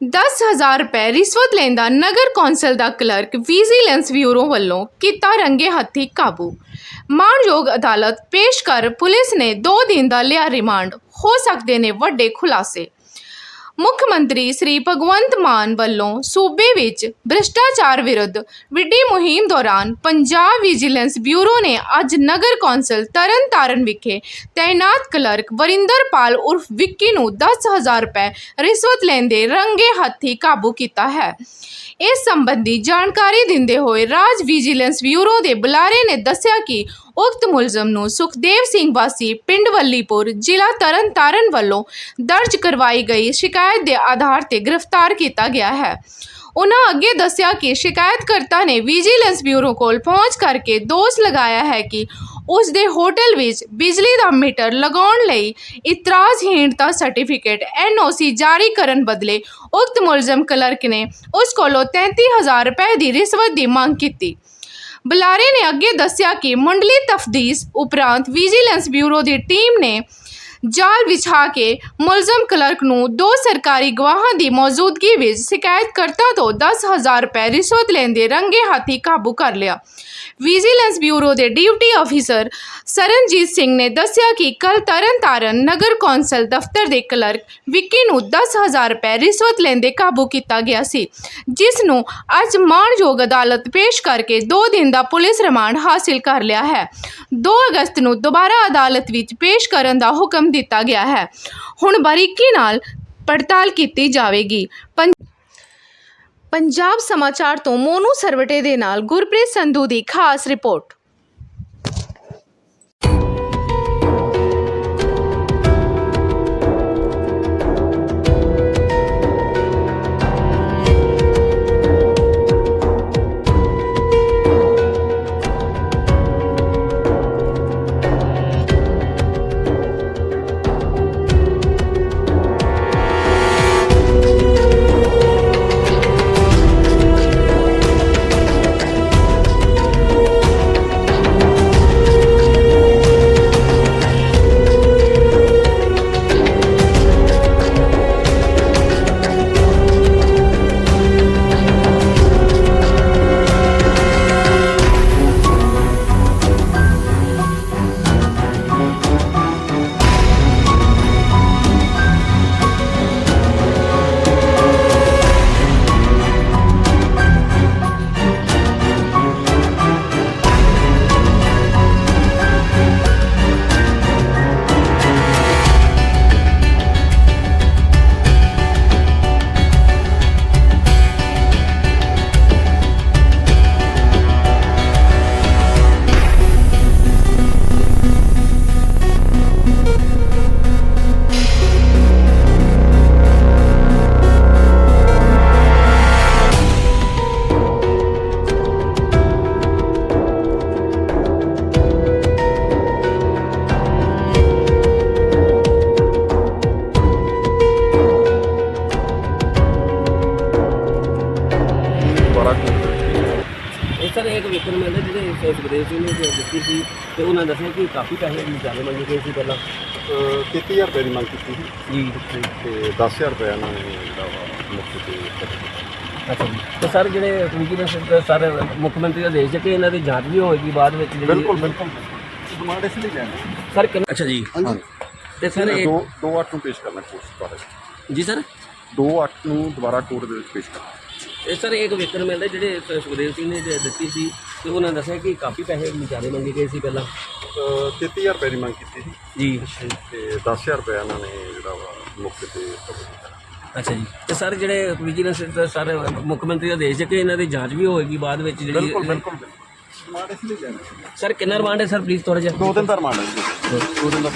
10000 ਰੁਪਏ ਰਿਸ਼ਵਤ ਲੈਂਦਾ ਨਗਰ ਕੌਂਸਲ ਦਾ ਕਲਰਕ ਵਿਜੀਲੈਂਸ ਬਿਊਰੋ ਵੱਲੋਂ ਕੀਤਾ ਰੰਗੇ ਹੱਥੀ ਕਾਬੂ। ਮਾਣਯੋਗ ਅਦਾਲਤ ਪੇਸ਼ ਕਰ ਪੁਲਿਸ ਨੇ 2 ਦਿਨ ਦਾ ਲਿਆ ਰਿਮਾਂਡ। ਹੋ ਸਕਦੇ ਨੇ ਵੱਡੇ ਖੁਲਾਸੇ। ਮੁੱਖ ਮੰਤਰੀ ਸ੍ਰੀ ਭਗਵੰਤ ਮਾਨ ਵੱਲੋਂ ਸੂਬੇ ਵਿੱਚ ਭ੍ਰਿਸ਼ਟਾਚਾਰ ਵਿਰੁੱਧ ਵਿੱਢੀ ਮੁਹਿੰਮ ਦੌਰਾਨ ਪੰਜਾਬ ਵਿਜੀਲੈਂਸ ਬਿਊਰੋ ਨੇ ਅੱਜ ਨਗਰ ਕੌਂਸਲ ਤਰਨਤਾਰਨ ਵਿਖੇ ਤਾਇਨਾਤ ਕਲਰਕ ਵਰਿੰਦਰਪਾਲ ਉਰਫ ਵਿੱਕੀ ਨੂੰ 10000 ਰੁਪਏ ਰਿਸ਼ਵਤ ਲੈਂਦੇ ਰੰਗੇ ਹੱਥੀ ਕਾਬੂ ਕੀਤਾ ਹੈ। ਇਸ ਸੰਬੰਧੀ ਜਾਣਕਾਰੀ ਦਿੰਦੇ ਹੋਏ ਰਾਜ ਵਿਜੀਲੈਂਸ ਬਿਊਰੋ ਦੇ ਬੁਲਾਰੇ ਨੇ ਦੱਸਿਆ ਕਿ ਉਕਤ ਮੁਲਜ਼ਮ ਨੂੰ ਸੁਖਦੇਵ ਸਿੰਘ ਵਾਸੀ ਪਿੰਡ ਵੱਲੀਪੁਰ ਜ਼ਿਲ੍ਹਾ ਤਰਨਤਾਰਨ ਵੱਲੋਂ ਦਰਜ ਕਰਵਾਈ ਗਈ ਸ਼ਿਕਾਇਤ ਦੇ ਆਧਾਰ ਤੇ ਗ੍ਰਿਫਤਾਰ ਕੀਤਾ ਗਿਆ ਹੈ। ਉਹਨਾਂ ਅੱਗੇ ਦੱਸਿਆ ਕਿ ਸ਼ਿਕਾਇਤਕਰਤਾ ਨੇ ਵਿਜੀਲੈਂਸ ਬਿਊਰੋ ਕੋਲ ਪਹੁੰਚ ਕਰਕੇ ਦੋਸ਼ ਲਗਾਇਆ ਹੈ ਕਿ ਉਸ ਦੇ ਹੋਟਲ ਵਿੱਚ ਬਿਜਲੀ ਦਾ ਮੀਟਰ ਲਗਾਉਣ ਲਈ ਇਤਰਾਜ਼ਹੀਣਤਾ ਸਰਟੀਫਿਕੇਟ ਐਨਓਸੀ ਜਾਰੀ ਕਰਨ ਬਦਲੇ ਉਕਤ ਮੁਲਜ਼ਮ ਕਲਰਕ ਨੇ ਉਸ ਕੋਲੋਂ 33000 ਰੁਪਏ ਦੀ ਰਿਸ਼ਵਤ ਦੀ ਮੰਗ ਕੀਤੀ। ਬੁਲਾਰੇ ਨੇ ਅੱਗੇ ਦੱਸਿਆ ਕਿ ਮੁੰਡਲੀ ਤਫਦੀਸ਼ ਉਪਰੰਤ ਵਿਜੀਲੈਂਸ ਬਿਊਰੋ ਦੀ ਟੀਮ ਨੇ ਜਾਲ ਵਿਛਾ ਕੇ ਮੁਲਜ਼ਮ ਕਲਰਕ ਨੂੰ ਦੋ ਸਰਕਾਰੀ ਗਵਾਹਾਂ ਦੀ ਮੌਜੂਦਗੀ ਵਿੱਚ ਸ਼ਿਕਾਇਤਕਰਤਾ ਤੋਂ 10000 ਰੁਪਏ ਰਿਸ਼ਵਤ ਲੈਂਦੇ ਰੰਗੇ ਹੱਥੀ ਕਾਬੂ ਕਰ ਲਿਆ। ਵਿਜੀਲੈਂਸ ਬਿਊਰੋ ਦੇ ਡਿਊਟੀ ਅਫੀਸਰ ਸਰਨਜੀਤ ਸਿੰਘ ਨੇ ਦੱਸਿਆ ਕਿ ਕੱਲ ਤਰਨਤਾਰਨ ਨਗਰ ਕੌਂਸਲ ਦਫ਼ਤਰ ਦੇ ਕਲਰਕ ਵਿੱਕੀ ਨੂੰ 10000 ਰੁਪਏ ਰਿਸ਼ਵਤ ਲੈਂਦੇ ਕਾਬੂ ਕੀਤਾ ਗਿਆ ਸੀ, ਜਿਸ ਨੂੰ ਅੱਜ ਮਾਣਯੋਗ ਅਦਾਲਤ ਪੇਸ਼ ਕਰਕੇ 2 ਦਿਨ ਦਾ ਪੁਲਿਸ ਰਿਮਾਂਡ ਹਾਸਿਲ ਕਰ ਲਿਆ ਹੈ। 2 ਅਗਸਤ ਨੂੰ ਦੁਬਾਰਾ ਅਦਾਲਤ ਵਿੱਚ ਪੇਸ਼ ਕਰਨ ਦਾ ਹੁਕਮ ਦਿੱਤਾ ਗਿਆ ਹੈ। ਹੁਣ ਬਾਰੀਕੀ ਨਾਲ ਪੜਤਾਲ ਕੀਤੀ ਜਾਵੇਗੀ। ਪੰਜਾਬ ਸਮਾਚਾਰ ਤੋਂ ਮੋਨੂ ਸਰਵਟੇ ਦੇ ਨਾਲ ਗੁਰਪ੍ਰੀਤ ਸੰਧੂ ਦੀ ਖਾਸ ਰਿਪੋਰਟ। ਇੱਕ ਵੇਖਣ ਨੂੰ ਮਿਲਦਾ ਜਿਹੜੇ ਸੁਖਦੇਵ ਸਿੰਘ ਨੇ ਜੋ ਦਿੱਤੀ ਸੀ ਤੇ ਉਹਨਾਂ ਦੱਸਿਆ ਕਿ ਕਾਫੀ ਪੈਸੇ ਜ਼ਿਆਦਾ ਮੰਗੇ ਗਏ ਸੀ ਪਹਿਲਾਂ। 33000 ਰੁਪਏ ਦੀ ਮੰਗ ਕੀਤੀ ਸੀ। ਜੀ। ਤੇ 10000 ਰੁਪਏ ਇਹਨਾਂ ਨੇ ਜਿਹੜਾ ਵਾ ਮੁਕਤ ਤੇ। ਅੱਛਾ ਜੀ। ਤੇ ਸਰ ਜਿਹੜੇ ਵਿਜੀਲੈਂਸ ਦੇ ਸਰ ਮੁੱਖ ਮੰਤਰੀ ਦਾ ਦੇਸ਼ ਕਿ ਇਹਨਾਂ ਦੀ ਜਾਂਚ ਵੀ ਹੋਏਗੀ ਬਾਅਦ ਵਿੱਚ ਜਿਹੜੀ ਬਿਲਕੁਲ ਬਿਲਕੁਲ। ਡਿਮਾਂਡ ਇਸ ਲਈ ਲੈਣੀ। ਸਰ ਅੱਛਾ ਜੀ। ਤੇ ਸਰ ਇਹ ਦੋ ਦੋ ਅੱਠ ਨੂੰ ਪੇਸ਼ ਕਰਨਾ ਕੋਰਸ ਦੁਬਾਰਾ ਜੀ ਸਰ? ਦੋ ਅੱਠ ਨੂੰ ਦੁਬਾਰਾ ਕੋਰਟ ਦੇ ਵਿੱਚ ਪੇਸ਼ ਕਰਨਾ। ਇਹ ਸਰ ਇੱਕ ਵੇਖਣ ਨੂੰ ਮਿਲਦਾ ਜਿਹੜੇ ਸ- ਸੁਖਦੇਵ ਸਿੰਘ ਨੇ ਜੋ ਦਿੱਤੀ ਸੀ ਤੇ ਉਹਨਾਂ ਦੱਸਿਆ ਕਿ ਕਾਫੀ ਪੈਸੇ ਜ਼ਿਆਦਾ ਮੰਗੇ ਗਏ ਸੀ ਪਹਿਲਾਂ। ਅਹ 33000 ਰੁਪਏ ਦੀ ਮੰਗ ਕੀਤੀ ਸੀ। ਜੀ। ਤੇ 10000 ਰੁਪਏ ਇਹਨਾਂ ਨੇ ਜਿਹੜਾ ਵਾ ਮੁਕਤ ਤੇ। ਅੱਛਾ ਜੀ। ਤੇ ਸਰ ਜਿਹੜੇ ਵਿਜੀਲੈਂਸ ਦੇ ਸਰ ਮੁੱਖ ਮੰਤਰੀ ਦਾ ਦੇਸ਼ ਕਿ ਇਹਨਾਂ ਦੀ ਜਾਂਚ ਵੀ ਹੋਏਗੀ ਬਾਅਦ ਵਿੱਚ ਬਿਲਕੁਲ ਜਿਹੜੀ ਬਿਲਕੁਲ ਡਿਮਾਂਡ ਇਸ ਲਈ ਲੈਣੀ ਸਰ ਕਿੰਨਾ ਰਿਮਾਂਡ ਹੈ ਸਰ ਪਲੀਜ਼ ਥੋੜਾ ਜਿਹਾ ਦੋ ਦਿਨ ਦਾ ਰਿਮਾਂਡ ਹੈ ਜੀ। ਦੋ ਦਿਨ ਦਾ।